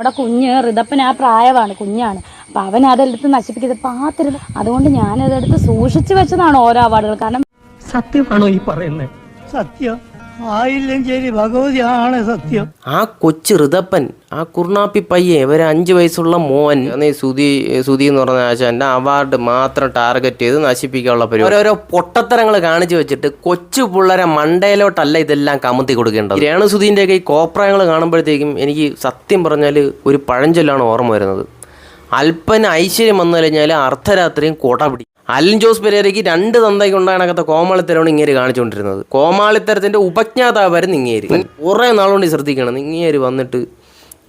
നമ്മുടെ കുഞ്ഞ് ഋതപ്പൻ ആ പ്രായമാണ് കുഞ്ഞാണ്. അപ്പൊ അവൻ അതെടുത്ത് നശിപ്പിക്കുന്നത് പാത്തിരുന്ന് അതുകൊണ്ട് ഞാനതെടുത്ത് സൂക്ഷിച്ചു വെച്ചതാണ് ഓരോ അവാർഡുകൾ. കാരണം സത്യമാണോ ഈ പറയുന്നത്? സത്യം. ഭഗവതിയാണ് സത്യം. ആ കൊച്ചു ഋതപ്പൻ ആ കുർണാപ്പി പയ്യെ ഒരു അഞ്ച് വയസ്സുള്ള മോൻ ഈ സുധി സുധി എന്ന് പറഞ്ഞ ആശാന്റെ അവാർഡ് മാത്രം ടാർഗറ്റ് ചെയ്ത് നശിപ്പിക്കാനുള്ള പരിപാടി. ഓരോരോ പൊട്ടത്തരങ്ങൾ കാണിച്ചു വെച്ചിട്ട് കൊച്ചു പിള്ളേരെ മണ്ടയിലോട്ടല്ല ഇതെല്ലാം കമത്തി കൊടുക്കേണ്ടത്. രേണു സുധീന്റെ ഒക്കെ ഈ കോപ്രായങ്ങൾ കാണുമ്പോഴത്തേക്കും എനിക്ക് സത്യം പറഞ്ഞാൽ ഒരു പഴഞ്ചൊല്ലാണ് ഓർമ്മ വരുന്നത്. അല്പന ഐശ്വര്യം വന്നു കഴിഞ്ഞാൽ അർദ്ധരാത്രിയും കൊട പിടി അലൻ ജോസ് പെരേരയ്ക്ക് രണ്ട് തന്തയ്ക്ക് ഉണ്ടാകണക്കത്തെ കോമാളിത്തരമാണ് ഇങ്ങേര് കാണിച്ചുകൊണ്ടിരുന്നത്. കോമാളിത്തരത്തിന്റെ ഉപജ്ഞാതാവായിരുന്നു ഇങ്ങേര്. കുറേ നാളുകൊണ്ട് ശ്രദ്ധിക്കണം. ഇങ്ങേര് വന്നിട്ട്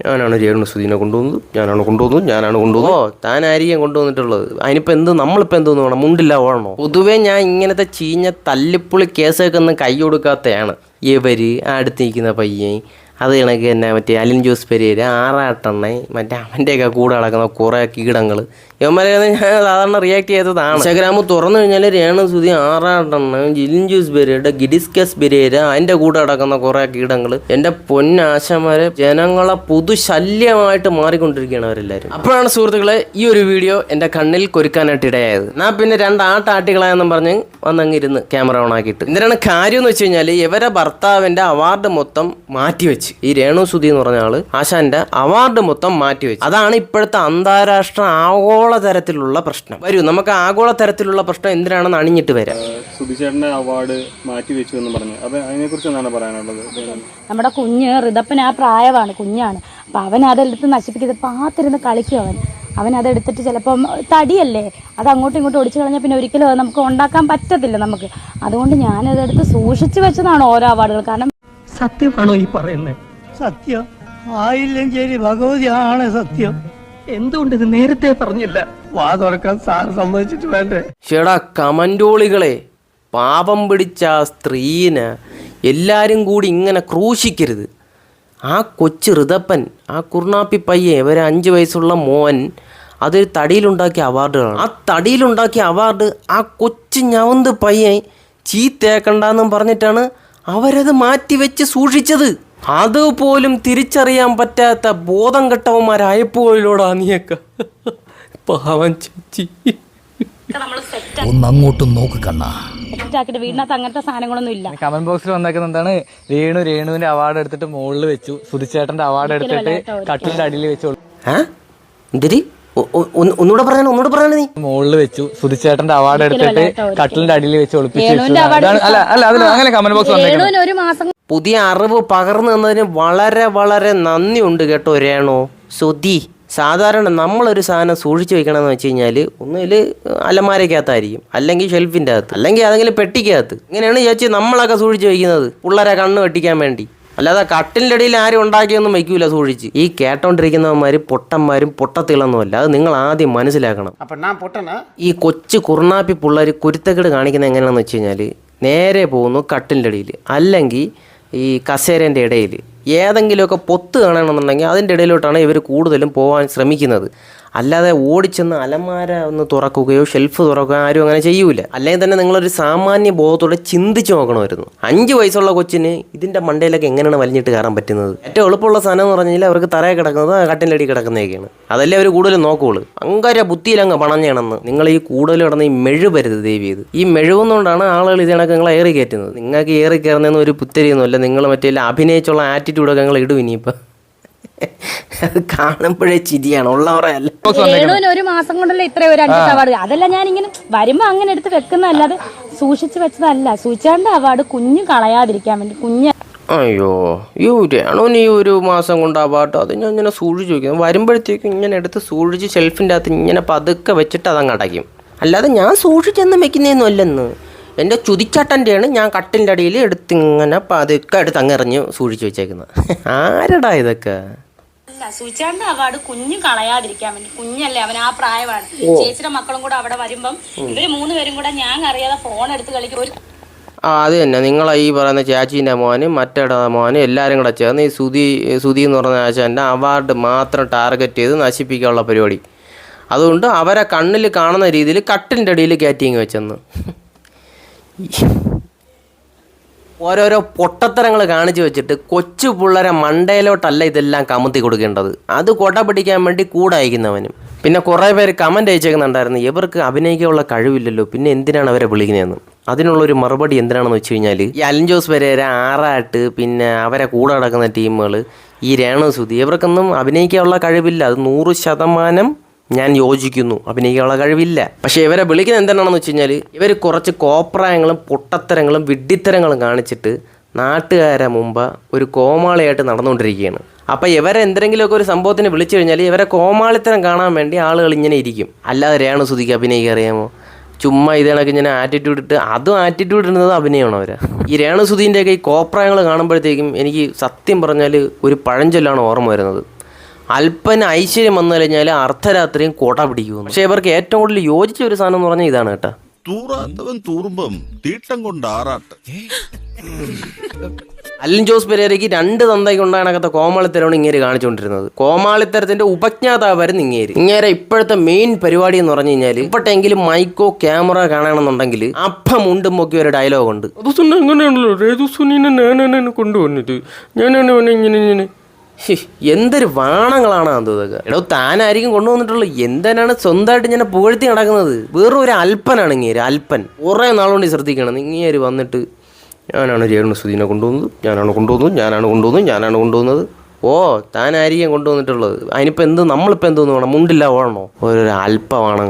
ഞാനാണ് രേണു സുധീനെ കൊണ്ടുവന്നത് ഞാനാണ് കൊണ്ടുവന്നത് ഞാനാണ് കൊണ്ടുവന്നത്. ഓ താൻ ആയിരിക്കും കൊണ്ടുവന്നിട്ടുള്ളത്. അതിനിപ്പോൾ എന്ത് നമ്മളിപ്പോൾ എന്തോന്ന് വേണം മുണ്ടില്ല ഓടണോ പൊതുവേ ഞാൻ ഇങ്ങനത്തെ ചീഞ്ഞ തല്ലിപ്പുളി കേസൊക്കെ ഒന്നും കൈ കൊടുക്കാത്തതാണ് ഇവർ അടുത്ത് നിൽക്കുന്ന പയ്യൻ അത് കണക്ക് തന്നെ മറ്റേ അലിൻ ജോസ് പെരിയര് ആറാട്ടെണ്ണ മറ്റേ അവന്റെയൊക്കെ കൂടെ നടക്കുന്ന കുറേ കീടങ്ങൾ ഇവന്മാരെ ഞാൻ സാധാരണ റിയാക്ട് ചെയ്തതാണ്. ഇൻസ്റ്റാഗ്രാം തുറന്നു കഴിഞ്ഞാൽ രേണു സുതി ആറാട്ടെണ്ണ ജിലിൻ ജോസ് പെരേര ഗിഡിസ്കസ് പെരേര അതിന്റെ കൂടെ നടക്കുന്ന കുറേ കീടങ്ങൾ എന്റെ പൊന്നാശമാരെ ജനങ്ങളെ പുതുശല്യമായിട്ട് മാറിക്കൊണ്ടിരിക്കുകയാണ് അവരെല്ലാവരും അപ്പോഴാണ് സുഹൃത്തുക്കളെ ഈ ഒരു വീഡിയോ എന്റെ കണ്ണിൽ കൊരുക്കാനായിട്ട് ഇടയായത്. ഞാൻ പിന്നെ രണ്ട് ആട്ടാട്ടികളായെന്നും പറഞ്ഞ് വന്നങ്ങിരുന്ന് ക്യാമറ ഓൺ ആക്കിയിട്ട്. എന്തിനാണ് കാര്യം എന്ന് വെച്ച് കഴിഞ്ഞാൽ ഇവരെ ഭർത്താവിന്റെ അവാർഡ് മൊത്തം മാറ്റിവെച്ച്. ഈ രേണു സുധി എന്ന് പറഞ്ഞ ആൾ ആശാന്റെ അവാർഡ് മൊത്തം മാറ്റിവെച്ചു. അതാണ് ഇപ്പോഴത്തെ അന്താരാഷ്ട്ര ആഗോള തരത്തിലുള്ള പ്രശ്നം. വരൂ നമുക്ക് ആഗോള തരത്തിലുള്ള പ്രശ്നം എന്തിനാണെന്ന് അണിഞ്ഞിട്ട് വരാം. സുധിച്ചേട്ടന്റെ അവാർഡ് മാറ്റി വെച്ചു എന്ന് പറഞ്ഞു. അപ്പൊ അതിനെക്കുറിച്ച് എന്താണ് പറയാനുള്ളത്? നമ്മുടെ കുഞ്ഞ് റിതപ്പൻ ആ പ്രായമാണ് കുഞ്ഞാണ്. അപ്പൊ അവൻ അതെടുത്ത് നശിപ്പിക്കുന്നത് പാത്തിരുന്ന് കളിക്കും അവൻ. അവൻ അതെടുത്തിട്ട് ചിലപ്പം തടിയല്ലേ? അത് അങ്ങോട്ടും ഇങ്ങോട്ടും ഒടിച്ചു കളഞ്ഞാൽ പിന്നെ ഒരിക്കലും അത് നമുക്ക് ഉണ്ടാക്കാൻ പറ്റത്തില്ല നമുക്ക്. അതുകൊണ്ട് ഞാനതെടുത്ത് സൂക്ഷിച്ചു വെച്ചതാണ് ഓരോ അവാർഡുകൾ കാരണം സത്യമാണോ ഈ പറയുന്നത് സത്യം. ആയില്ലഞ്ചേരി ഭഗവതിയാണ് സത്യം. എന്തുകൊണ്ട് ഇത് നേരത്തെ പറഞ്ഞില്ല? വാ തുറക്കാൻ സാർ സമ്മതിച്ചിട്ട് വേണ്ടേ? ചേടാ കമന്റോളികളെ പാപം പിടിച്ച ആ സ്ത്രീനെ എല്ലാവരും കൂടി ഇങ്ങനെ ക്രൂശിക്കരുത്. ആ കൊച്ചു ഋതപ്പൻ ആ കുർണാപ്പി പയ്യെ ഒരു അഞ്ച് വയസ്സുള്ള മോൻ അതൊരു തടിയിലുണ്ടാക്കിയ അവാർഡുകളാണ്. ആ തടിയിലുണ്ടാക്കിയ അവാർഡ് ആ കൊച്ചു ഞവന്ത് പയ്യെ ചീത്തയാക്കണ്ടെന്നും പറഞ്ഞിട്ടാണ് അവരത് മാറ്റിവെച്ച് സൂക്ഷിച്ചത്. അതുപോലും തിരിച്ചറിയാൻ പറ്റാത്ത ബോധം കെട്ടവന്മാരായപ്പോഴിലൂടാ നീയൊക്കെ. പാവം ചേച്ചി. നമ്മൾ സെറ്റ് ഒന്നങ്ങോട്ടും നോക്ക് കണ്ണാ. വീടിനകത്ത് അങ്ങനത്തെ സാധനങ്ങളൊന്നും ഇല്ല. കമന്റ് ബോക്സിൽ വന്നേക്കുന്ന എന്താണ്? രേണു രേണുവിന്റെ അവാർഡ് എടുത്തിട്ട് മുകളിൽ വെച്ചു. സുധിച്ചേട്ടന്റെ അവാർഡ് എടുത്തിട്ട് കട്ടിലിന്റെ അടിയിൽ വെച്ചു എന്തിരി ഒന്ന് ഒന്നുകൂടെ പറയണ ഒന്നുകൂടെ നീ? മുകളിൽ വെച്ചു. സുധിച്ചേട്ടന്റെ അവാർഡ് എടുത്തിട്ട് കട്ടിലിന്റെ അടിയിൽ വെച്ച് ഒളിപ്പിച്ച് അല്ല അല്ല അതിൽ അങ്ങനെ കമന്റ് ബോക്സ് വന്നേക്കുന്നത് രേണുവിന് ഒരു മാസം പുതിയ അറിവ് പകർന്നു തന്നതിന് വളരെ വളരെ നന്ദിയുണ്ട് കേട്ടോ രേണോ. സുധി സാധാരണ നമ്മളൊരു സാധനം സൂക്ഷിച്ചു വെക്കണമെന്ന് വെച്ച് കഴിഞ്ഞാൽ ഒന്നുകിൽ അലമാരക്കകത്തായിരിക്കും അല്ലെങ്കിൽ ഷെൽഫിന്റെ അകത്ത്. അല്ലെങ്കിൽ അതെങ്കിലും പെട്ടിക്കകത്ത്. ഇങ്ങനെയാണ് ചേച്ചി നമ്മളൊക്കെ സൂക്ഷിച്ചു വെക്കുന്നത്. പിള്ളേരെ കണ്ണ് വെട്ടിക്കാൻ വേണ്ടി. അല്ലാതെ കട്ടിന്റെ ഇടയിൽ ആരും ഉണ്ടാക്കിയൊന്നും വയ്ക്കൂല സൂക്ഷിച്ച്. ഈ കേട്ടോണ്ടിരിക്കുന്നവന്മാർ പൊട്ടന്മാരും പൊട്ടത്തിളൊന്നുമല്ല. അത് നിങ്ങൾ ആദ്യം മനസ്സിലാക്കണം. ഈ കൊച്ചു കുറുനാപ്പി പിള്ളേർ കുരുത്തക്കേട് കാണിക്കുന്ന എങ്ങനെയാണെന്ന് വെച്ച് കഴിഞ്ഞാൽ നേരെ പോകുന്നു കട്ടിന്റെ ഇടയിൽ അല്ലെങ്കിൽ ഈ കസേരന്റെ ഇടയിൽ. ഏതെങ്കിലുമൊക്കെ പൊത്ത് കാണണമെന്നുണ്ടെങ്കിൽ അതിന്റെ ഇടയിലോട്ടാണ് ഇവർ കൂടുതലും പോകാൻ ശ്രമിക്കുന്നത്. അല്ലാതെ ഓടിച്ചെന്ന് അലമാര ഒന്ന് തുറക്കുകയോ ഷെൽഫ് തുറക്കുകയോ ആരും അങ്ങനെ ചെയ്യൂല. അല്ലെങ്കിൽ തന്നെ നിങ്ങളൊരു സാമാന്യ ബോധത്തോടെ ചിന്തിച്ച് നോക്കണമായിരുന്നു. അഞ്ച് വയസ്സുള്ള കൊച്ചിന് ഇതിന്റെ മണ്ടയിലൊക്കെ എങ്ങനെയാണ് വലിഞ്ഞിട്ട് കയറാൻ പറ്റുന്നത്? ഏറ്റവും എളുപ്പമുള്ള സാധനം എന്ന് പറഞ്ഞാൽ അവർക്ക് തറയെ കിടക്കുന്നത് കട്ടിലടി കിടക്കുന്നതൊക്കെയാണ്. അതല്ലേ അവർ കൂടുതൽ നോക്കുള്ളൂ. ഭയങ്കര ബുദ്ധിയിലങ്ങ് പണഞ്ഞാണെന്ന് നിങ്ങൾ ഈ കൂടുതൽ കിടന്ന് ഈ മെഴുവരുത് ദേവി ഇത്. ഈ മെഴുകുന്നതുകൊണ്ടാണ് ആളുകൾ ഇതിനൊക്കെ നിങ്ങൾ ഏറി കയറ്റുന്നത്. നിങ്ങൾക്ക് ഏറി കയറുന്നതെന്ന് ഒരു പുത്തരിയൊന്നുമല്ല. നിങ്ങൾ മറ്റേ അഭിനയിച്ചുള്ള ആറ്റിറ്റ്യൂഡൊക്കെ നിങ്ങൾ ഇടും ഇനിയിപ്പോൾ അത് കാണുമ്പോഴേ ചിരിയാണ്. ഉള്ളവരല്ല രേണുവിന് ഒരു മാസം കൊണ്ടല്ലേ ഇത്രയും ഒരു അഞ്ച് അവാർഡ്? അതല്ല ഞാൻ ഇങ്ങനെ വരുമ്പോ അങ്ങനെ എടുത്ത് വെക്കുന്നതല്ലാതെ സൂക്ഷിച്ചു വെച്ചതല്ല. സൂക്ഷിച്ചാണ്ട് അവാർഡ് കുഞ്ഞ് കളയാതിരിക്കാൻ വേണ്ടി കുഞ്ഞ് അയ്യോ ഈ ഈ ഒരു മാസം കൊണ്ട് ആ പാട്ട് അത് ഞാൻ ഇങ്ങനെ സൂക്ഷിച്ച് വയ്ക്കുന്നു വരുമ്പോഴത്തേക്കും ഇങ്ങനെ എടുത്ത് സൂക്ഷിച്ച് ഷെൽഫിന്റെ അകത്ത് ഇങ്ങനെ പതുക്കെ വെച്ചിട്ട് അതങ്ങ് അടയ്ക്കും. അല്ലാതെ ഞാൻ സൂക്ഷിച്ചെന്നും വെക്കുന്നതൊന്നും അല്ലെന്ന്. എന്റെ ചുതിച്ചാട്ടന്റെയാണ് ഞാൻ കട്ടിന്റെ അടിയിൽ എടുത്ത് ഇങ്ങനെ പതുക്കെ എടുത്ത് അങ്ങ് എറിഞ്ഞ് സൂക്ഷിച്ച് വെച്ചേക്കുന്നത്. ആരടാ ഇതൊക്കെ? സൂചിച്ചാണ്ട് അവാർഡ് കുഞ്ഞു കളയാതിരിക്കാൻ വേണ്ടി കുഞ്ഞല്ലേ അവൻ ആ പ്രായമാണ്. ചേച്ചിയുടെ മക്കളും കൂടെ അവിടെ വരുമ്പം ഇവർ മൂന്ന് പേരും കൂടെ ഞാൻ അറിയാതെ ഫോൺ എടുത്ത് കളിക്കും ഒരു ആ അത് തന്നെ. നിങ്ങളെ ഈ പറയുന്ന ചാച്ചീന്റെ മോനും മറ്റേടെ മോനും എല്ലാവരും കൂടെ ചേർന്ന് ഈ സുതി സുതി എന്ന് പറഞ്ഞ ആശാന്റെ അവാർഡ് മാത്രം ടാർഗറ്റ് ചെയ്ത് നശിപ്പിക്കാനുള്ള പരിപാടി. അതുകൊണ്ട് അവരെ കണ്ണിൽ കാണുന്ന രീതിയിൽ കട്ടിന്റെ അടിയിൽ കാറ്റിങ് വെച്ചെന്ന്. ഓരോരോ പൊട്ടത്തരങ്ങൾ കാണിച്ചു വെച്ചിട്ട് കൊച്ചു പിള്ളേരെ മണ്ടയിലോട്ടല്ല ഇതെല്ലാം കമത്തി കൊടുക്കേണ്ടത്. അത് കൊട പിടിക്കാൻ വേണ്ടി കൂടെ അയക്കുന്നവനും. പിന്നെ കുറേ പേര് കമന്റ് അയച്ചേക്കുന്നുണ്ടായിരുന്നു ഇവർക്ക് അഭിനയിക്കാനുള്ള കഴിവില്ലല്ലോ പിന്നെ എന്തിനാണ് അവരെ വിളിക്കുന്നതെന്ന്? അതിനുള്ളൊരു മറുപടി എന്തിനാണെന്ന് വെച്ച് കഴിഞ്ഞാൽ ഈ അലൻ ജോസ് പെരേര ആറാട്ട് പിന്നെ അവരെ കൂടെ നടക്കുന്ന ടീമുകൾ ഈ രേണു സുധി ഇവർക്കൊന്നും അഭിനയിക്കാനുള്ള കഴിവില്ല. അത് നൂറ് ശതമാനം ഞാൻ യോജിക്കുന്നു. അഭിനയിക്കാനുള്ള കഴിവില്ല. പക്ഷേ ഇവരെ വിളിക്കുന്ന എന്താണെന്ന് വെച്ച് കഴിഞ്ഞാൽ ഇവർ കുറച്ച് കോപ്രായങ്ങളും പൊട്ടത്തരങ്ങളും വിഡ്ഢിത്തരങ്ങളും കാണിച്ചിട്ട് നാട്ടുകാരെ മുമ്പ് ഒരു കോമാളിയായിട്ട് നടന്നുകൊണ്ടിരിക്കുകയാണ്. അപ്പോൾ ഇവരെ എന്തെങ്കിലുമൊക്കെ ഒരു സംഭവത്തിന് വിളിച്ചു കഴിഞ്ഞാൽ ഇവരെ കോമാളിത്തരം കാണാൻ വേണ്ടി ആളുകൾ ഇങ്ങനെ ഇരിക്കും. അല്ലാതെ രേണു സുധിക്ക് അഭിനയിക്കുക അറിയാമോ? ചുമ്മാ ഇതേണൊക്കെ ഇങ്ങനെ ആറ്റിറ്റ്യൂഡ് ഇട്ട് അതും ആറ്റിറ്റ്യൂഡ് ഇടുന്നത് അഭിനയമാണ് അവർ ഈ രേണു സുധീന്റെയൊക്കെ ഈ കോപ്രായങ്ങൾ കാണുമ്പോഴത്തേക്കും എനിക്ക് സത്യം പറഞ്ഞാൽ ഒരു പഴഞ്ചൊല്ലാണ് ഓർമ്മ വരുന്നത്. അല്പന ഐശ്വര്യം വന്നു കഴിഞ്ഞാൽ അർദ്ധരാത്രിയും കുട പിടിക്കുന്നു പക്ഷേ ഇവർക്ക് ഏറ്റവും കൂടുതൽ യോജിച്ച ഒരു സാധനം എന്ന് പറഞ്ഞാൽ ഇതാണ് കേട്ടോ. തൂറാത്തവൻ തൂറുമ്പം തീട്ടം കൊണ്ട് ആറാട്ട്. അല്ലൻ ജോസ് പെരേരയ്ക്ക് രണ്ട് തന്തയ്ക്ക് ഉണ്ടാകണക്കത്തെ കോമാളിത്തരമാണ് ഇങ്ങേര് കാണിച്ചുകൊണ്ടിരുന്നത്. കോമാളിത്തരത്തിന്റെ ഉപജ്ഞാതാവായിരുന്നു ഇങ്ങേര്. ഇങ്ങേരെ ഇപ്പോഴത്തെ മെയിൻ പരിപാടി എന്ന് പറഞ്ഞു കഴിഞ്ഞാൽ ഇപ്പോഴത്തെങ്കിലും മൈക്കോ ക്യാമറ കാണണമെന്നുണ്ടെങ്കിൽ അപ്പം മുണ്ടും ഒക്കെ ഒരു ഡയലോഗ് ഉണ്ട്. കൊണ്ടുവന്നത്. അവനെ ഇങ്ങനെ ഇങ്ങനെ എന്തൊരു വാണങ്ങളാണ് അത് എടോ താനായിരിക്കും കൊണ്ടുവന്നിട്ടുള്ളത്. എന്തിനാണ് സ്വന്തമായിട്ട് ഇങ്ങനെ പുകഴ്ത്തി നടക്കുന്നത്? വേറൊരു ഒരു അല്പനാണ് ഒരു അല്പൻ കുറേ നാളുകൊണ്ട് ശ്രദ്ധിക്കണം. ഇങ്ങനെ വന്നിട്ട് ഞാനാണ് രേണു സുധീനെ കൊണ്ടുവന്നത്. ഞാനാണ് കൊണ്ടുവന്നത്. ഞാനാണ് കൊണ്ടുവന്നത്. ഞാനാണ് കൊണ്ടുവന്നത്. ഓ താനായിരിക്കും കൊണ്ടുവന്നിട്ടുള്ളത്. അതിനിപ്പോൾ എന്ത്? നമ്മളിപ്പോൾ എന്തോന്ന് വേണം? മുണ്ടില്ല ഓടണോ ഓരോരോ അല്പവാണങ്ങൾ